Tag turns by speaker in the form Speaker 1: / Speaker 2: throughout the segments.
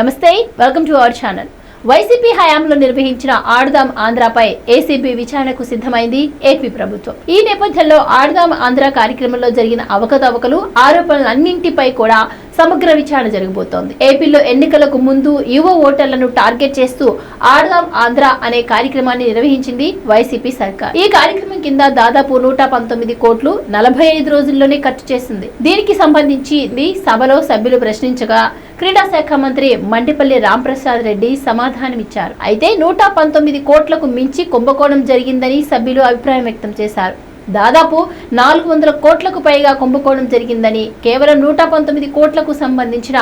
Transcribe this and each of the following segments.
Speaker 1: నమస్తే welcome to our channel YCP హయాంలో నిర్వహించిన ఆడదాం ఆంధ్రపై ఏసీబీ విచారణకు సిద్ధమైంది ఏపీ ప్రభుత్వం. ఈ నేపథ్యంలో ఆడదాం ఆంధ్ర కార్యక్రమంలో జరిగిన అవకతవకలు ఆరోపణలన్నింటిపై కూడా సమగ్ర విచారణ జరగబోతోంది. ఏపీలో ఎన్నికలకు ముందు యువ ఓటర్లను టార్గెట్ చేస్తూ ఆడదాం ఆంధ్ర అనే కార్యక్రమాన్ని నిర్వహించింది వైసీపీ సర్కార్. ఈ కార్యక్రమం కింద దాదాపు నూట పంతొమ్మిది కోట్లు నలభై ఐదు రోజుల్లోనే ఖర్చు చేసింది. దీనికి సంబంధించి సభలో సభ్యులు ప్రశ్నించగా క్రీడా శాఖ మంత్రి మండిపల్లి రాంప్రసాద్ రెడ్డి సమాధానమిచ్చారు. అయితే నూట పంతొమ్మిది కోట్లకు మించి కుంభకోణం జరిగిందని సభ్యులు అభిప్రాయం వ్యక్తం చేశారు. దాదాపు నాలుగు వందల కోట్లకు పైగా కుంభకోణం జరిగిందని కేవలం నూట పంతొమ్మిది కోట్లకు సంబంధించిన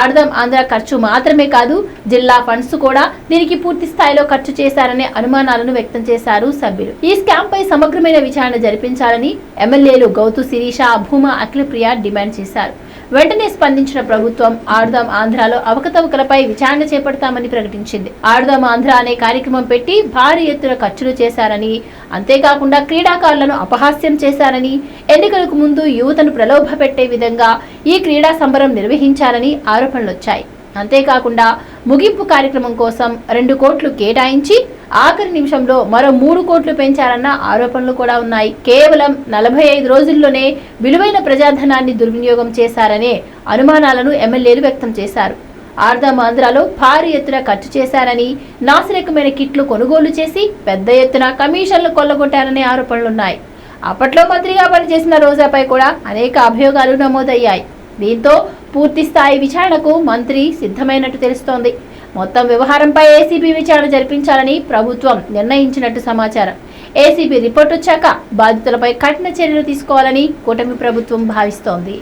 Speaker 1: ఆడదాం ఆంధ్ర ఖర్చు మాత్రమే కాదు జిల్లా ఫండ్స్ కూడా దీనికి పూర్తి స్థాయిలో ఖర్చు చేశారనే అనుమానాలను వ్యక్తం చేశారు సభ్యులు. ఈ స్కామ్ పై సమగ్రమైన విచారణ జరిపించాలని ఎమ్మెల్యేలు గౌతు శిరీష భూమా అఖిలప్రియ డిమాండ్ చేశారు. వెంటనే స్పందించిన ప్రభుత్వం ఆడుదాం ఆంధ్రాలో అవకతవకలపై విచారణ చేపడతామని ప్రకటించింది. ఆడుదాం ఆంధ్ర అనే కార్యక్రమం పెట్టి భారీ ఎత్తున ఖర్చులు చేశారని అంతేకాకుండా క్రీడాకారులను అపహాస్యం చేశారని ఎన్నికలకు ముందు యువతను ప్రలోభ పెట్టే విధంగా ఈ క్రీడా సంబరం నిర్వహించారని ఆరోపణలొచ్చాయి. అంతేకాకుండా ముగింపు కార్యక్రమం కోసం రెండు కోట్లు కేటాయించి ఆఖరి నిమిషంలో మరో మూడు కోట్లు పెంచారన్న ఆరోపణలు కూడా ఉన్నాయి. కేవలం నలభై ఐదు రోజుల్లోనే విలువైన ప్రజాధనాన్ని దుర్వినియోగం చేశారనే అనుమానాలను ఎమ్మెల్యేలు వ్యక్తం చేశారు. ఆర్ధం ఆంధ్రాలో భారీ ఎత్తున ఖర్చు చేశారని నాసిరకమైన కిట్లు కొనుగోలు చేసి పెద్ద ఎత్తున కమిషన్లు కొల్లగొట్టారనే ఆరోపణలున్నాయి. అప్పట్లో మంత్రిగా పనిచేసిన రోజాపై కూడా అనేక అభియోగాలు నమోదయ్యాయి. దీంతో పూర్తిస్థాయి విచారణకు మంత్రి సిద్ధమైనట్టు తెలుస్తోంది. మొత్తం వ్యవహారంపై ఏసీబీ విచారణ జరిపించాలని ప్రభుత్వం నిర్ణయించినట్టు సమాచారం. ఏసీబీ రిపోర్ట్ వచ్చాక బాధితులపై కఠిన చర్యలు తీసుకోవాలని కూటమి ప్రభుత్వం భావిస్తోంది.